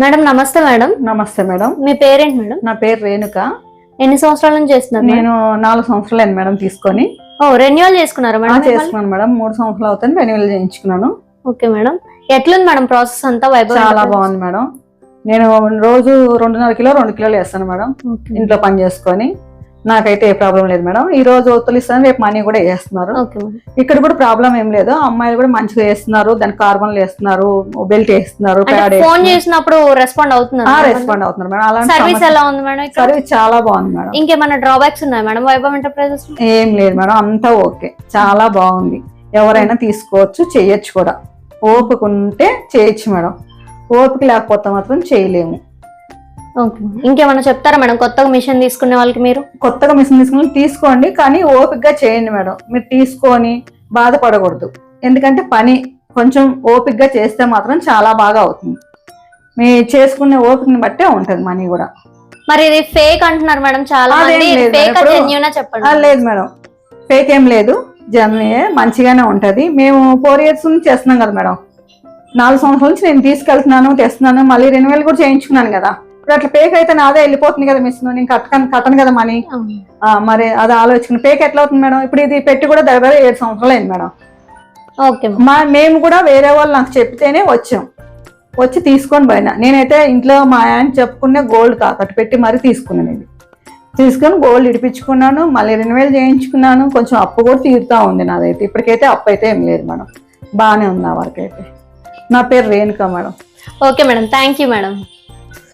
Madam నమస్తే madam. నమస్తే madam. మీ పేరేంటి మేడం? నా పేరు రేణుక. ఎన్ని సంవత్సరాల నుంచి చేస్తున్నారు మేడం? నేను నాలుగు సంవత్సరాలు అయింది మేడం తీసుకొని. ఓ రెన్యువల్ చేసుకున్నారా మేడం? చేసుకున్నాను మేడం. మూడు సంవత్సరాలు అవుతుంది రెన్యువల్ చేయించుకున్నాను. Okay madam. ఎట్లుంది మేడం ప్రాసెస్ అంతా? వైభవ్ చాలా? బాగుంది మేడం. నేను రోజు రెండున్నర కిలో రెండు కిలోలు వేస్తాను మేడం. ఇంట్లో పని చేసుకొని. నాకైతే ఏ ప్రాబ్లం లేదు మేడం. ఈ రోజు ఒత్తులు ఇస్తాను రేపు మనీ కూడా వేస్తున్నారు. ఇక్కడ కూడా ప్రాబ్లం ఏం లేదు. అమ్మాయిలు కూడా మంచిగా వేస్తున్నారు దానికి కార్బన్లు వేస్తున్నారు బెల్ట్ వేస్తున్నారు ఫోన్ చేసినప్పుడు రెస్పాండ్ అవుతున్నారు రెస్పాండ్ అవుతున్నారు మేడం. అలాంటి సర్వీస్ ఎలా ఉంది మేడం సర్వీస్ చాలా బాగుంది మేడం. ఇంకేమైనా డ్రాబ్యాక్స్ ఉన్నాయి మేడం వైభవ్ ఎంటర్ప్రైజెస్? ఏం లేదు మేడం. అంతా ఓకే. చాలా బాగుంది. ఎవరైనా తీసుకోవచ్చు చేయొచ్చు కూడా. ఓపిక ఉంటే చేయొచ్చు మేడం. ఓపిక లేకపోతే మాత్రం చేయలేము. ఓకే. ఇంకేమైనా చెప్తారా మేడం? కొత్తగా మిషన్ తీసుకునే వాళ్ళకి మీరు? కొత్తగా మిషన్ తీసుకుని తీసుకోండి కానీ ఓపికగా చేయండి మేడం. మీరు తీసుకొని బాధపడకూడదు. ఎందుకంటే పని కొంచెం ఓపికగా చేస్తే మాత్రం చాలా బాగా అవుతుంది. మీ చేసుకునే ఓపికని బట్టే ఉంటుంది మనీ కూడా. మరి ఇది ఫేక్ అంటున్నారు మేడం చాలా మంది. ఫేక్. జెన్యునా చెప్పండి. లేదు మేడం. ఫేక్ ఏం లేదు. జర్నీ మంచిగానే ఉంటది. మేము ఫోర్ ఇయర్స్ నుంచి చేస్తున్నాం కదా మేడం. నాలుగు సంవత్సరాల నుంచి నేను తీసుకెళ్తున్నాను తెస్తున్నాను మళ్ళీ రెన్యువల్ కూడా చేయించుకున్నాను కదా. ఇప్పుడు అట్లా పేక్ అయితే నాదే వెళ్ళిపోతుంది కదా మిస్ నేను కట్టను కట్టను కదా మనీ. మరి అది ఆలోచించుకుని పేక్ ఎట్లా అవుతుంది మేడం? ఇప్పుడు ఇది పెట్టి కూడా దగ్గర ఏడు సంవత్సరాలు అయింది మేడం. ఓకే. మా మేము కూడా వేరే వాళ్ళు నాకు చెప్తేనే వచ్చాం. వచ్చి తీసుకొని పోయినా. నేనైతే ఇంట్లో మా ఆయన చెప్పుకునే గోల్డ్ తాకట్టు పెట్టి మరీ తీసుకున్నాను ఇది. తీసుకొని గోల్డ్ ఇడిపించుకున్నాను మళ్ళీ రెన్యువల్ చేయించుకున్నాను. కొంచెం అప్పు కూడా తీరుతా ఉంది నాదైతే. ఇప్పటికైతే అప్పు అయితే ఏం లేదు మేడం. బాగానే ఉంది నా వరకు అయితే. నా పేరు Renuka madam. Okay madam. Thank you madam.